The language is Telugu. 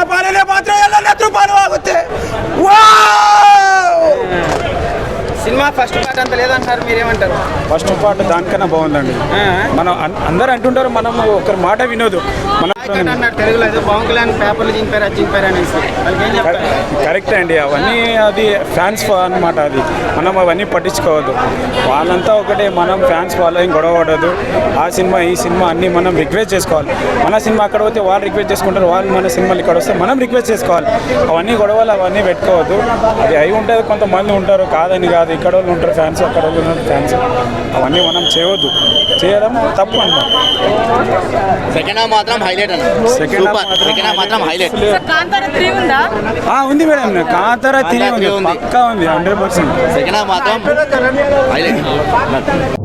నా భార్య అంటున్నారు మీరేమంటారు? ఫస్ట్ పార్ట్ దానికన్నా బాగుందండి. మనం అందరూ అంటుంటారు మనం ఒకరి మాట వినోదు మనం నాయకుడు అన్నారు తెలుగులో ఏదో పవన్ కళ్యాణ్ పేపర్లు చింపారు అది చింపారు అనేసి. వాళ్ళకి ఏం చెప్తారు కరెక్ట్ అండి అవన్నీ అది ఫ్యాన్స్ అన్నమాట అది. మనం అవన్నీ పట్టించుకోవద్దు. వాళ్ళంతా ఒకటే మనం ఫ్యాన్స్ ఫాలోయింగ్ గొడవ పడదు ఆ సినిమా ఈ సినిమా అన్నీ మనం రిక్వెస్ట్ చేసుకోవాలి. మన సినిమా అక్కడ పోతే వాళ్ళు రిక్వెస్ట్ చేసుకుంటారు వాళ్ళు మన సినిమాలు ఇక్కడ వస్తే మనం రిక్వెస్ట్ చేసుకోవాలి. అవన్నీ గొడవలు అవన్నీ పెట్టుకోవద్దు. అది అయి ఉంటుంది కొంతమంది ఉంటారు కాదని కాదు ఇక్కడ వాళ్ళు ఉంటారు ఫ్యాన్స్ అక్కడ ఉంటారు ఫ్యాన్స్. అవన్నీ మనం చేయవద్దు చేయడం తప్పు అన్నమాట సెకండ్ హాఫ్ మాత్రం హైలైట్ అన్న. సెకండ్ హాఫ్ మాత్రం హైలైట్. ఉందా? ఆ, ఉంది మేడం. కాంతారా తినే ఉంది. ఉంది. పక్కా ఉంది. Hundred percent. సెకండ్ హాఫ్ మాత్రం హైలైట్.